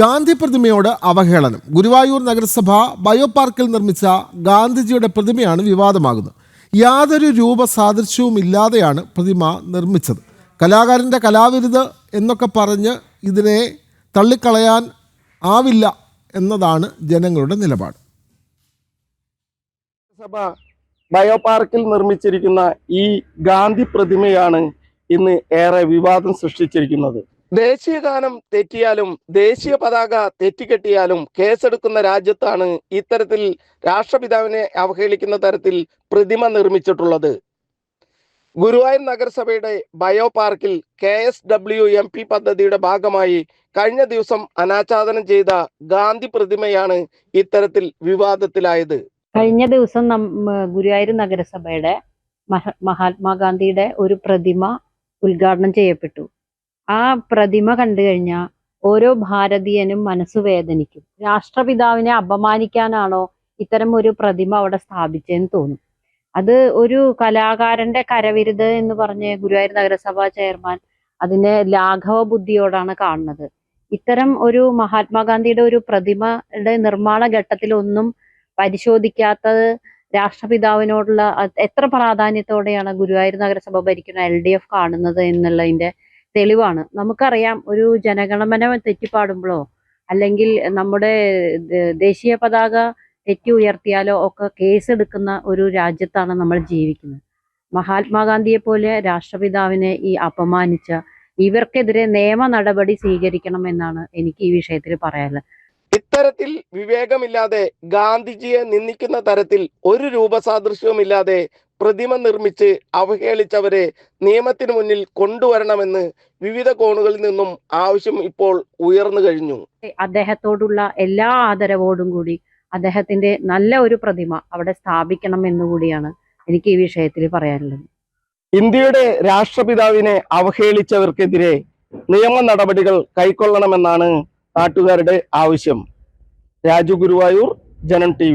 ഗാന്ധി പ്രതിമയോട് അവഹേളനം. ഗുരുവായൂർ നഗരസഭ ബയോപാർക്കിൽ നിർമ്മിച്ച ഗാന്ധിജിയുടെ പ്രതിമയാണ് വിവാദമാകുന്നത്. യാതൊരു രൂപ സാദൃശ്യവും ഇല്ലാതെയാണ് പ്രതിമ നിർമ്മിച്ചത്. കലാകാരന്റെ കലാവിരുത് എന്നൊക്കെ പറഞ്ഞ് ഇതിനെ തള്ളിക്കളയാൻ ആവില്ല എന്നതാണ് ജനങ്ങളുടെ നിലപാട്. സഭ ബയോപാർക്കിൽ നിർമ്മിച്ചിരിക്കുന്ന ഈ ഗാന്ധി പ്രതിമയാണ് ഇന്ന് ഏറെ വിവാദം സൃഷ്ടിച്ചിരിക്കുന്നത്. ദേശീയ ഗാനം തെറ്റിയാലും ദേശീയ പതാക തെറ്റിക്കെട്ടിയാലും കേസെടുക്കുന്ന രാജ്യത്താണ് ഇത്തരത്തിൽ രാഷ്ട്രപിതാവിനെ അവഹേളിക്കുന്ന തരത്തിൽ പ്രതിമ നിർമ്മിച്ചിട്ടുള്ളത്. ഗുരുവായൂർ നഗരസഭയുടെ ബയോ പാർക്കിൽ K S W M P പദ്ധതിയുടെ ഭാഗമായി കഴിഞ്ഞ ദിവസം അനാച്ഛാദനം ചെയ്ത ഗാന്ധി പ്രതിമയാണ് ഇത്തരത്തിൽ വിവാദത്തിലായത്. കഴിഞ്ഞ ദിവസം ഗുരുവായൂർ നഗരസഭയുടെ മഹാത്മാഗാന്ധിയുടെ ഒരു പ്രതിമ ഉദ്ഘാടനം ചെയ്യപ്പെട്ടു. ആ പ്രതിമ കണ്ടു കഴിഞ്ഞാൽ ഓരോ ഭാരതീയനും മനസ്സ് വേദനിക്കും. രാഷ്ട്രപിതാവിനെ അപമാനിക്കാനാണോ ഇത്തരം ഒരു പ്രതിമ അവിടെ സ്ഥാപിച്ചതെന്ന് തോന്നും. അത് ഒരു കലാകാരന്റെ കരവിരുത് എന്ന് പറഞ്ഞ് ഗുരുവായൂർ നഗരസഭാ ചെയർമാൻ അതിനെ ലാഘവ ബുദ്ധിയോടാണ് കാണുന്നത്. ഇത്തരം ഒരു മഹാത്മാഗാന്ധിയുടെ ഒരു പ്രതിമയുടെ നിർമ്മാണ ഘട്ടത്തിൽ ഒന്നും പരിശോധിക്കാത്തത് രാഷ്ട്രപിതാവിനോടുള്ള എത്ര പ്രാധാന്യത്തോടെയാണ് ഗുരുവായൂർ നഗരസഭ ഭരിക്കുന്ന എൽ ഡി എഫ് കാണുന്നത് എന്നുള്ളതിന്റെ തെളിവാണ്. നമുക്കറിയാം ഒരു ജനഗണമന തെറ്റിപ്പാടുമ്പോഴോ അല്ലെങ്കിൽ നമ്മുടെ ദേശീയ പതാക തെറ്റി ഉയർത്തിയാലോ ഒക്കെ കേസെടുക്കുന്ന ഒരു രാജ്യത്താണ് നമ്മൾ ജീവിക്കുന്നത്. മഹാത്മാഗാന്ധിയെ പോലെ രാഷ്ട്രപിതാവിനെ ഈ അപമാനിച്ച ഇവർക്കെതിരെ നിയമ നടപടി സ്വീകരിക്കണം എന്നാണ് എനിക്ക് ഈ വിഷയത്തിൽ പറയാനുള്ളത്. ഇത്തരത്തിൽ വിവേകമില്ലാതെ ഗാന്ധിജിയെ നിന്ദിക്കുന്ന തരത്തിൽ ഒരു രൂപസാദൃശ്യവുമില്ലാതെ പ്രതിമ നിർമ്മിച്ച് അവഹേളിച്ചവരെ നിയമത്തിന് മുന്നിൽ കൊണ്ടുവരണമെന്ന് വിവിധ കോണുകളിൽ നിന്നും ആവശ്യം ഇപ്പോൾ ഉയർന്നു കഴിഞ്ഞു. അദ്ദേഹത്തോടുള്ള എല്ലാ ആദരവോടും കൂടി അദ്ദേഹത്തിന്റെ നല്ല ഒരു പ്രതിമ അവിടെ സ്ഥാപിക്കണം എന്നുകൂടിയാണ് എനിക്ക് ഈ വിഷയത്തിൽ പറയാനുള്ളത്. ഇന്ത്യയുടെ രാഷ്ട്രപിതാവിനെ അവഹേളിച്ചവർക്കെതിരെ നിയമ നടപടികൾ കൈക്കൊള്ളണമെന്നാണ് നാട്ടുകാരുടെ ആവശ്യം. രാജു ഗുരുവായൂർ ജനം ടി